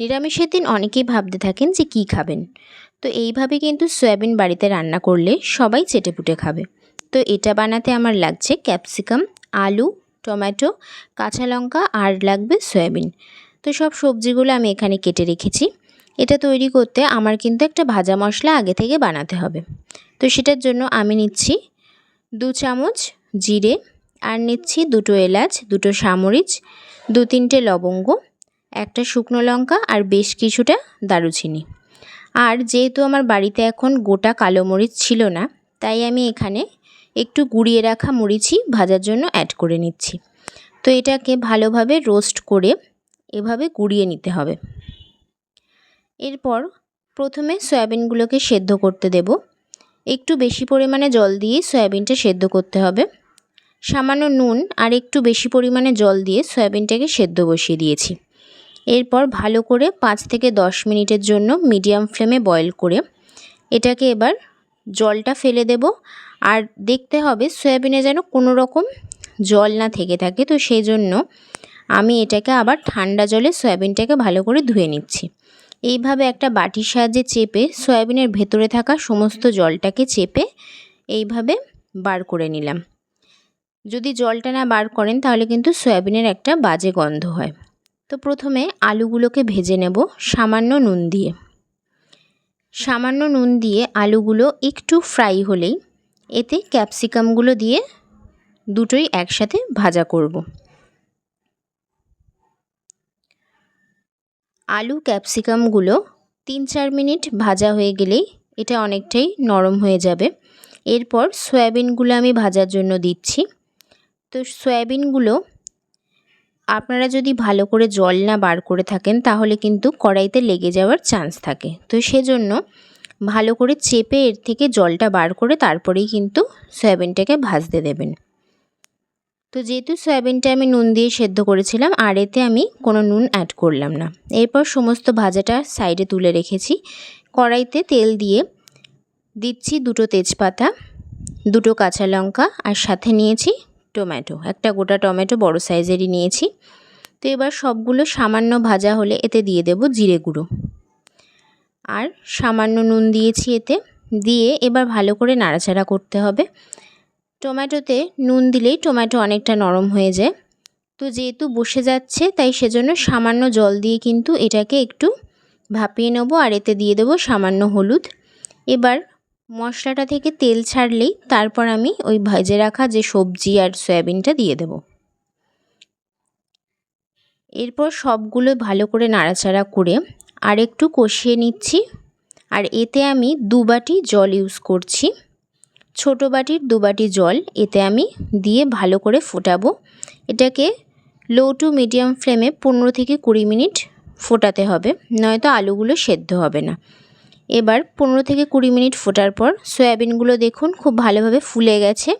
নিরামিষের দিন অনেকেই ভাবতে থাকেন যে কী খাবেন। তো এইভাবে কিন্তু সয়াবিন বাড়িতে রান্না করলে সবাই চেটেপুটে খাবে। তো এটা বানাতে আমার লাগছে ক্যাপসিকাম, আলু, টমেটো, কাঁচা লঙ্কা আর লাগবে সয়াবিন। তো সব সবজিগুলো আমি এখানে কেটে রেখেছি। এটা তৈরি করতে আমার কিন্তু একটা ভাজা মশলা আগে থেকে বানাতে হবে। তো সেটার জন্য আমি নিচ্ছি দু চামচ জিরে আর নিচ্ছি দুটো এলাচ, দুটো সামরিচ, দু তিনটে লবঙ্গ একটা শুকনো লঙ্কা আর বেশ কিছুটা দারুচিনি। আর যেহেতু আমার বাড়িতে এখন গোটা কালো মরিচ ছিল না, তাই আমি এখানে একটু গুঁড়িয়ে রাখা মরিচই ভাজার জন্য অ্যাড করে নিচ্ছি। তো এটাকে ভালোভাবে রোস্ট করে এভাবে গুঁড়িয়ে নিতে হবে। এরপর প্রথমে সয়াবিনগুলোকে সেদ্ধ করতে দেব। একটু বেশি পরিমাণে জল দিয়ে সয়াবিনটা সেদ্ধ করতে হবে। সামান্য নুন আর একটু বেশি পরিমাণে জল দিয়ে সয়াবিনটাকে সেদ্ধ বসিয়ে দিয়েছি। এরপর ভালো করে পাঁচ থেকে দশ মিনিটের জন্য মিডিয়াম ফ্লেমে বয়েল করে এটাকে এবার জলটা ফেলে দেব। আর দেখতে হবে সয়াবিনে যেন কোনো রকম জল না থেকে থাকে। তো সেই জন্য আমি এটাকে আবার ঠান্ডা জলে সয়াবিনটাকে ভালো করে ধুয়ে নিচ্ছি। এইভাবে একটা বাটির সাহায্যে চেপে সয়াবিনের ভেতরে থাকা সমস্ত জলটাকে চেপে এইভাবে বার করে নিলাম। যদি জলটা না বার করেন তাহলে কিন্তু সয়াবিনের একটা বাজে গন্ধ হয়। তো প্রথমে আলুগুলোকে ভেজে নেব, সামান্য নুন দিয়ে। সামান্য নুন দিয়ে আলুগুলো একটু ফ্রাই হলেই এতে ক্যাপসিকামগুলো দিয়ে দুটোই একসাথে ভাজা করব। আলু, ক্যাপসিকামগুলো তিন চার মিনিট ভাজা হয়ে গেলেই এটা অনেকটাই নরম হয়ে যাবে। এরপর সয়াবিনগুলো আমি ভাজার জন্য দিচ্ছি। তো সয়াবিনগুলো আপনারা যদি ভালো করে জল না বার করে থাকেন, তাহলে কিন্তু কড়াইতে লেগে যাওয়ার চান্স থাকে। তো সেজন্য ভালো করে চেপে এর থেকে জলটা বার করে তারপরেই কিন্তু সয়াবিনটাকে ভাজতে দেবেন। তো যেহেতু সয়াবিনটা আমি নুন দিয়ে সেদ্ধ করেছিলাম, আর এতে আমি কোনো নুন অ্যাড করলাম না। এরপর সমস্ত ভাজাটা সাইডে তুলে রেখেছি। কড়াইতে তেল দিয়ে দিচ্ছি দুটো তেজপাতা, দুটো কাঁচা লঙ্কা, আর সাথে নিয়েছি টমেটো। একটা গোটা টমেটো বড় সাইজেরই নিয়েছি। তো এবার সবগুলো সামান্য ভাজা হলে এতে দিয়ে দেব জিরে গুঁড়ো। আর সামান্য নুন দিয়েছি এতে। দিয়ে এবার ভালো করে নাড়াচাড়া করতে হবে। টমেটোতে নুন দিলেই টমেটো অনেকটা নরম হয়ে যায়। তো যেহেতু বসে যাচ্ছে, তাই সেজন্য সামান্য জল দিয়ে কিন্তু এটাকে একটু ভাপিয়ে নেব আর এতে দিয়ে দেবো সামান্য হলুদ। এবার মশলাটা থেকে তেল ছাড়লেই তারপর আমি ওই ভেজে রাখা যে সবজি আর সয়াবিনটা দিয়ে দেব। এরপর সবগুলো ভালো করে নাড়াচাড়া করে আর একটু কষিয়ে নিচ্ছি। আর এতে আমি দু বাটি জল ইউজ করছি। ছোট বাটির দু বাটি জল এতে আমি দিয়ে ভালো করে ফোটাবো। এটাকে লো টু মিডিয়াম ফ্লেমে পনেরো থেকে কুড়ি মিনিট ফোটাতে হবে, নয়তো আলুগুলো সেদ্ধ হবে না। এবার পনেরো থেকে কুড়ি মিনিট ফোটার পর সয়াবিনগুলো দেখুন, খুব ভালোভাবে ফুলে গেছে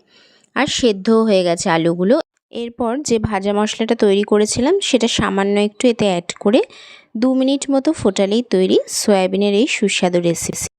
আর সেদ্ধও হয়ে গেছে আলুগুলো। এরপর যে ভাজা মশলাটা তৈরি করেছিলাম, সেটা সামান্য একটু এতে অ্যাড করে দু মিনিট মতো ফোটালেই তৈরি সয়াবিনের এই সুস্বাদু রেসিপি